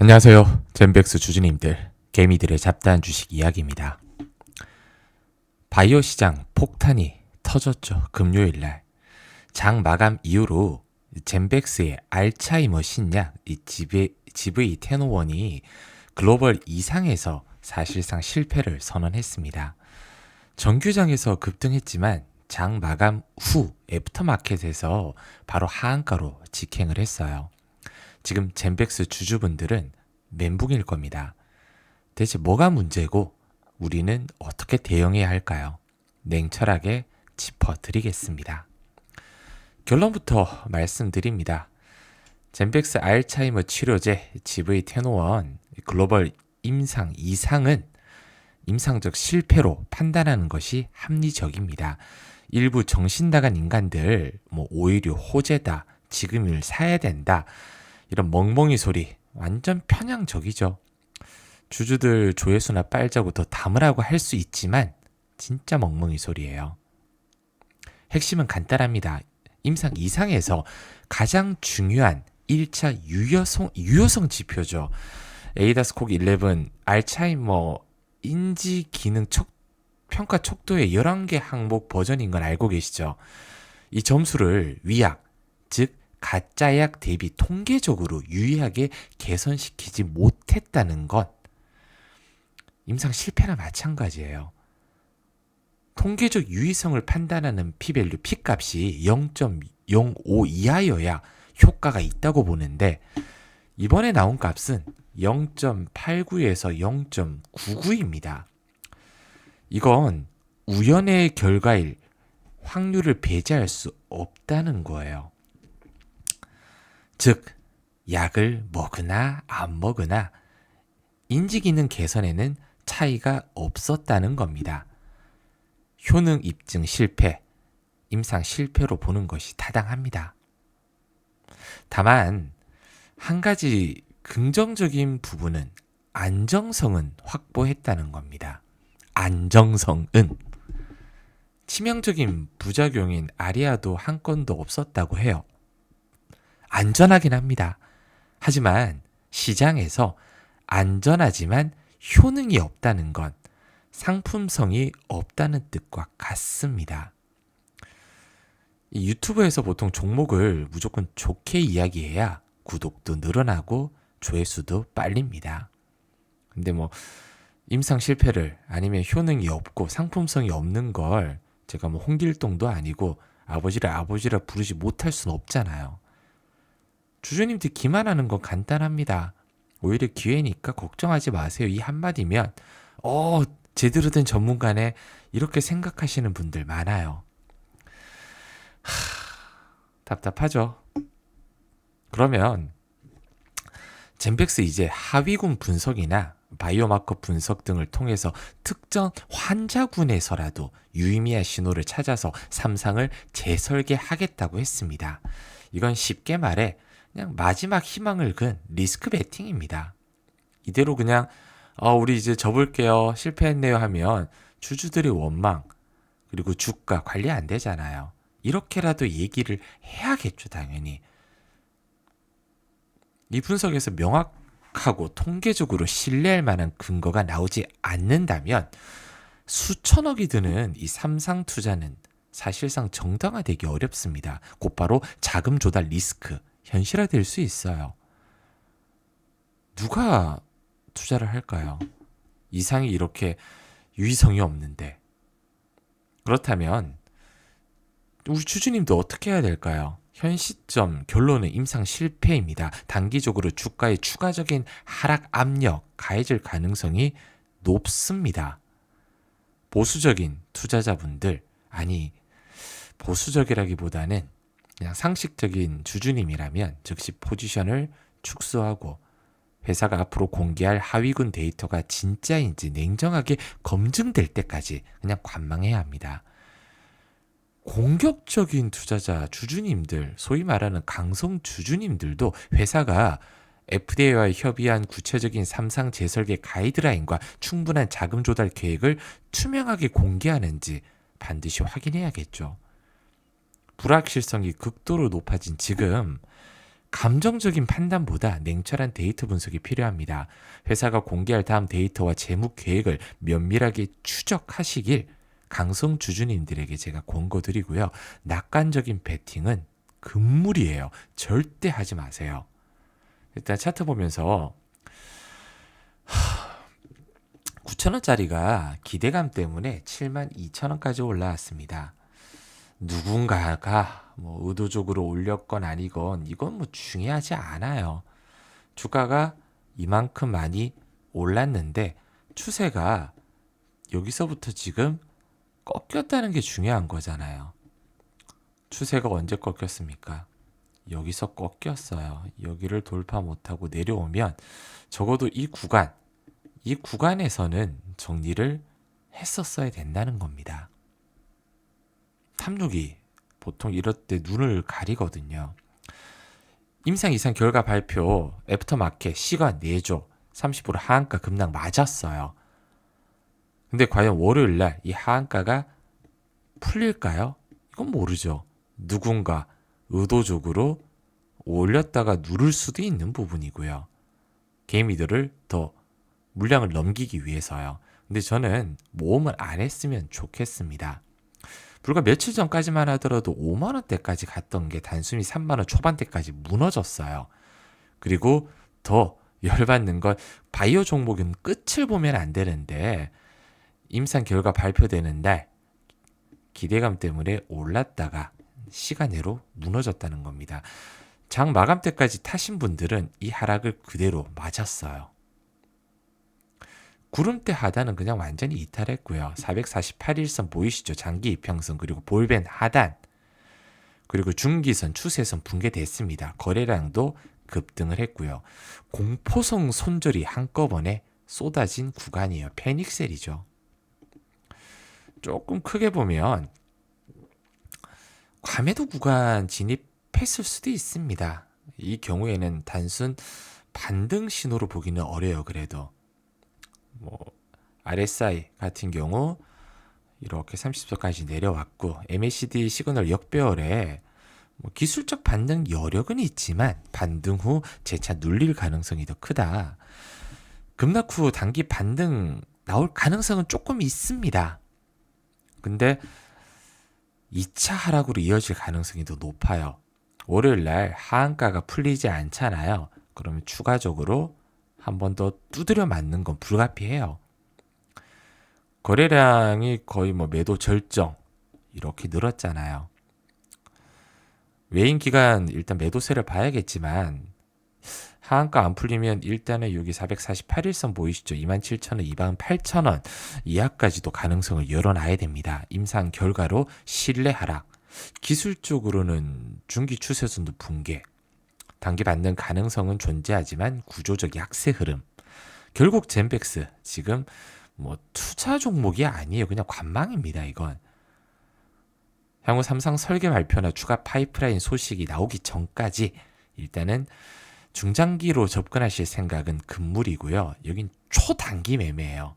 안녕하세요. 젠백스 주주님들, 개미들의 잡다한 주식 이야기입니다. 바이오 시장 폭탄이 터졌죠. 금요일 날. 장 마감 이후로 젠백스의 알츠하이머 신약 이 GV, GV101이 글로벌 이상에서 사실상 실패를 선언했습니다. 정규장에서 급등했지만 장 마감 후 애프터마켓에서 바로 하한가로 직행을 했어요. 지금 젠백스 주주분들은 멘붕일 겁니다. 대체 뭐가 문제고 우리는 어떻게 대응해야 할까요? 냉철하게 짚어드리겠습니다. 결론부터 말씀드립니다. 젠백스 알츠하이머 치료제 GV101 글로벌 임상 이상은 임상적 실패로 판단하는 것이 합리적입니다. 일부 정신 나간 인간들 뭐 오히려 호재다, 지금을 사야 된다 이런 멍멍이 소리 완전 편향적이죠. 주주들 조회수나 빨자고 더 담으라고 할 수 있지만 진짜 멍멍이 소리예요. 핵심은 간단합니다. 임상 이상에서 가장 중요한 1차 유효성, 유효성 지표죠. 에이다스콕 11 알츠하이머 인지 기능 척, 평가 척도의 11개 항목 버전인 건 알고 계시죠? 이 점수를 위약, 즉 가짜약 대비 통계적으로 유의하게 개선시키지 못했다는 것 임상 실패나 마찬가지예요. 통계적 유의성을 판단하는 P밸류 P값이 0.05 이하여야 효과가 있다고 보는데 이번에 나온 값은 0.89에서 0.99입니다. 이건 우연의 결과일 확률을 배제할 수 없다는 거예요. 즉, 약을 먹으나 안 먹으나 인지 기능 개선에는 차이가 없었다는 겁니다. 효능 입증 실패, 임상 실패로 보는 것이 타당합니다. 다만, 한 가지 긍정적인 부분은 안정성은 확보했다는 겁니다. 안정성은 치명적인 부작용인 아리아도 한 건도 없었다고 해요. 안전하긴 합니다. 하지만 시장에서 안전하지만 효능이 없다는 건 상품성이 없다는 뜻과 같습니다. 유튜브에서 보통 종목을 무조건 좋게 이야기해야 구독도 늘어나고 조회수도 빨립니다. 근데 뭐 임상 실패를 아니면 효능이 없고 상품성이 없는 걸 제가 뭐 홍길동도 아니고 아버지를 아버지라 부르지 못할 수는 없잖아요. 주주님들 기만 하는 건 간단합니다. 오히려 기회니까 걱정하지 마세요. 이 한마디면 어 제대로 된 전문가네 이렇게 생각하시는 분들 많아요. 하, 답답하죠. 그러면 젠백스 이제 하위군 분석이나 바이오마커 분석 등을 통해서 특정 환자군에서라도 유의미한 신호를 찾아서 삼상을 재설계하겠다고 했습니다. 이건 쉽게 말해 그냥 마지막 희망을 근 리스크 베팅입니다. 이대로 그냥 어, 우리 이제 접을게요. 실패했네요 하면 주주들의 원망 그리고 주가 관리 안 되잖아요. 이렇게라도 얘기를 해야겠죠, 당연히. 이 분석에서 명확하고 통계적으로 신뢰할 만한 근거가 나오지 않는다면 수천억이 드는 이 삼상 투자는 사실상 정당화되기 어렵습니다. 곧바로 자금 조달 리스크, 현실화될 수 있어요. 누가 투자를 할까요? 이상이 이렇게 유의성이 없는데. 그렇다면 우리 주주님도 어떻게 해야 될까요? 현 시점 결론은 임상 실패입니다. 단기적으로 주가의 추가적인 하락 압력 가해질 가능성이 높습니다. 보수적인 투자자분들 아니 보수적이라기보다는 그냥 상식적인 주주님이라면 즉시 포지션을 축소하고 회사가 앞으로 공개할 하위군 데이터가 진짜인지 냉정하게 검증될 때까지 그냥 관망해야 합니다. 공격적인 투자자 주주님들, 소위 말하는 강성 주주님들도 회사가 FDA와 협의한 구체적인 삼상 재설계 가이드라인과 충분한 자금 조달 계획을 투명하게 공개하는지 반드시 확인해야겠죠. 불확실성이 극도로 높아진 지금 감정적인 판단보다 냉철한 데이터 분석이 필요합니다. 회사가 공개할 다음 데이터와 재무 계획을 면밀하게 추적하시길 강성 주주님들에게 제가 권고드리고요. 낙관적인 베팅은 금물이에요. 절대 하지 마세요. 일단 차트 보면서 9천원짜리가 기대감 때문에 7만 2천원까지 올라왔습니다. 누군가가 뭐 의도적으로 올렸건 아니건 이건 뭐 중요하지 않아요. 주가가 이만큼 많이 올랐는데 추세가 여기서부터 지금 꺾였다는 게 중요한 거잖아요. 추세가 언제 꺾였습니까? 여기서 꺾였어요. 여기를 돌파 못하고 내려오면 적어도 이 구간, 이 구간에서는 정리를 했었어야 된다는 겁니다. 탐욕이 보통 이럴 때 눈을 가리거든요. 임상 이상 결과 발표 애프터마켓 시간 4조 30% 하한가 급락 맞았어요. 근데 과연 월요일 날 이 하한가가 풀릴까요? 이건 모르죠. 누군가 의도적으로 올렸다가 누를 수도 있는 부분이고요. 개미들을 더 물량을 넘기기 위해서요. 근데 저는 모험을 안 했으면 좋겠습니다. 불과 며칠 전까지만 하더라도 5만 원대까지 갔던 게 단순히 3만 원 초반대까지 무너졌어요. 그리고 더 열받는 건 바이오 종목은 끝을 보면 안 되는데 임상 결과 발표되는 날 기대감 때문에 올랐다가 시간으로 무너졌다는 겁니다. 장 마감 때까지 타신 분들은 이 하락을 그대로 맞았어요. 구름대 하단은 그냥 완전히 이탈했고요. 448일선 보이시죠? 장기 이평선 그리고 볼벤 하단 그리고 중기선 추세선 붕괴됐습니다. 거래량도 급등을 했고요. 공포성 손절이 한꺼번에 쏟아진 구간이에요. 패닉셀이죠. 조금 크게 보면 과매도 구간 진입했을 수도 있습니다. 이 경우에는 단순 반등 신호로 보기는 어려요. 그래도 뭐 RSI 같은 경우 이렇게 30도까지 내려왔고 MACD 시그널 역배열에 뭐 기술적 반등 여력은 있지만 반등 후 재차 눌릴 가능성이 더 크다. 급락 후 단기 반등 나올 가능성은 조금 있습니다. 근데 2차 하락으로 이어질 가능성이 더 높아요. 월요일 날 하한가가 풀리지 않잖아요. 그러면 추가적으로 한 번 더 두드려 맞는 건 불가피해요. 거래량이 거의 뭐 매도 절정 이렇게 늘었잖아요. 외인 기간 일단 매도세를 봐야겠지만 하한가 안 풀리면 일단은 여기 448일선 보이시죠? 27,000원, 28,000원 이하까지도 가능성을 열어놔야 됩니다. 임상 결과로 신뢰 하락. 기술적으로는 중기 추세선도 붕괴. 단기 받는 가능성은 존재하지만 구조적 약세 흐름. 결국 젠백스 지금 뭐 투자 종목이 아니에요. 그냥 관망입니다. 이건. 향후 삼성 설계 발표나 추가 파이프라인 소식이 나오기 전까지 일단은 중장기로 접근하실 생각은 금물이고요. 여긴 초단기 매매예요.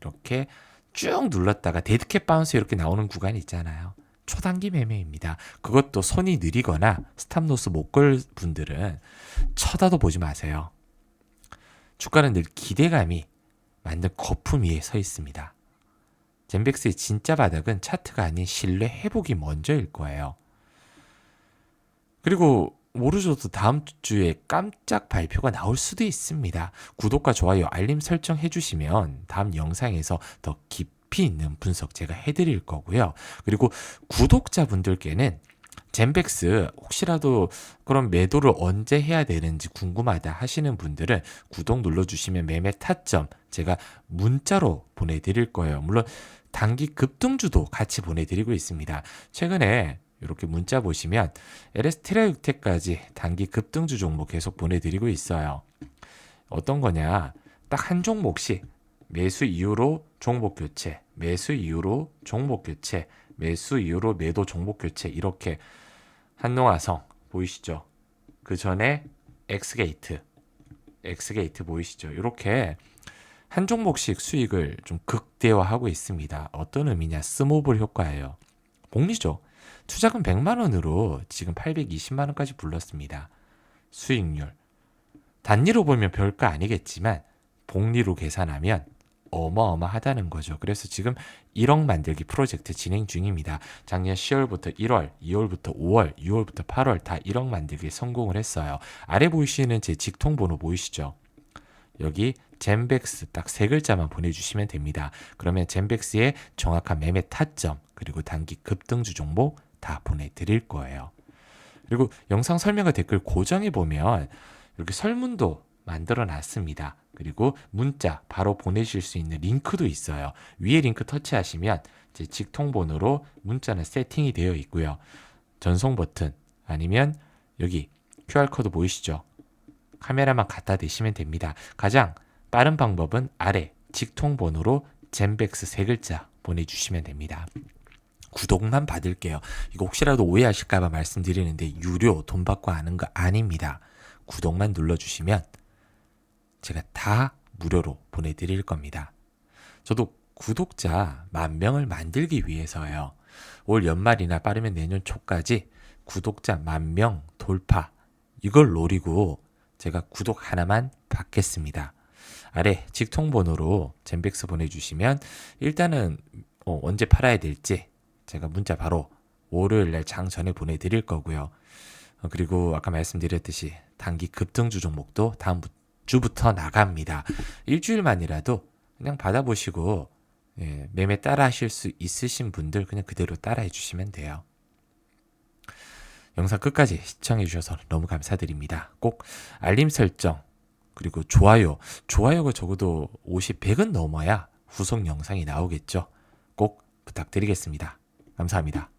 이렇게 쭉 눌렀다가 데드캣 바운스 이렇게 나오는 구간이 있잖아요. 초단기 매매입니다. 그것도 손이 느리거나 스탑로스 못 걸 분들은 쳐다도 보지 마세요. 주가는 늘 기대감이 만든 거품 위에 서 있습니다. 젠백스의 진짜 바닥은 차트가 아닌 신뢰 회복이 먼저일 거예요. 그리고 모르죠도 다음 주에 깜짝 발표가 나올 수도 있습니다. 구독과 좋아요, 알림 설정 해주시면 다음 영상에서 더 깊 이 있는 분석 제가 해드릴 거고요. 그리고 구독자분들께는 젠백스 혹시라도 그런 매도를 언제 해야 되는지 궁금하다 하시는 분들은 구독 눌러주시면 매매 타점 제가 문자로 보내드릴 거예요. 물론 단기 급등주도 같이 보내드리고 있습니다. 최근에 이렇게 문자 보시면 LS 트레육테까지 단기 급등주 종목 계속 보내드리고 있어요. 어떤 거냐? 딱 한 종목씩 매수 이후로 종목 교체, 매수 이후로 종목 교체, 매수 이후로 매도 종목 교체 이렇게 한농화성 보이시죠? 그 전에 엑스게이트, 엑스게이트 보이시죠? 이렇게 한 종목씩 수익을 좀 극대화하고 있습니다. 어떤 의미냐? 스모블 효과예요. 복리죠. 투자금 100만 원으로 지금 820만 원까지 불렀습니다. 수익률. 단위로 보면 별거 아니겠지만 복리로 계산하면 어마어마하다는 거죠. 그래서 지금 1억 만들기 프로젝트 진행 중입니다. 작년 10월부터 1월, 2월부터 5월, 6월부터 8월 다 1억 만들기 성공을 했어요. 아래 보이시는 제 직통 번호 보이시죠? 여기 젠백스 딱 세 글자만 보내주시면 됩니다. 그러면 젠백스의 정확한 매매 타점 그리고 단기 급등주 종목 다 보내드릴 거예요. 그리고 영상 설명과 댓글 고정해 보면 이렇게 설문도 만들어 놨습니다. 그리고 문자 바로 보내실 수 있는 링크도 있어요. 위에 링크 터치하시면 제 직통번호로 문자는 세팅이 되어 있고요. 전송 버튼 아니면 여기 QR코드 보이시죠? 카메라만 갖다 대시면 됩니다. 가장 빠른 방법은 아래 직통번호로 젠백스 세 글자 보내주시면 됩니다. 구독만 받을게요. 이거 혹시라도 오해하실까봐 말씀드리는데 유료 돈 받고 하는 거 아닙니다. 구독만 눌러주시면 제가 다 무료로 보내드릴 겁니다. 저도 구독자 만 명을 만들기 위해서요. 올 연말이나 빠르면 내년 초까지 구독자 만 명 돌파 이걸 노리고 제가 구독 하나만 받겠습니다. 아래 직통번호로 젠백스 보내주시면 일단은 어, 언제 팔아야 될지 제가 문자 바로 월요일 날 장 전에 보내드릴 거고요. 어, 그리고 아까 말씀드렸듯이 단기 급등주 종목도 다음 주부터 나갑니다. 일주일만이라도 그냥 받아보시고 예, 매매 따라 하실 수 있으신 분들 그냥 그대로 따라 해 주시면 돼요. 영상 끝까지 시청해 주셔서 너무 감사드립니다. 꼭 알림 설정 그리고 좋아요, 좋아요가 적어도 50, 100은 넘어야 후속 영상이 나오겠죠. 꼭 부탁드리겠습니다. 감사합니다.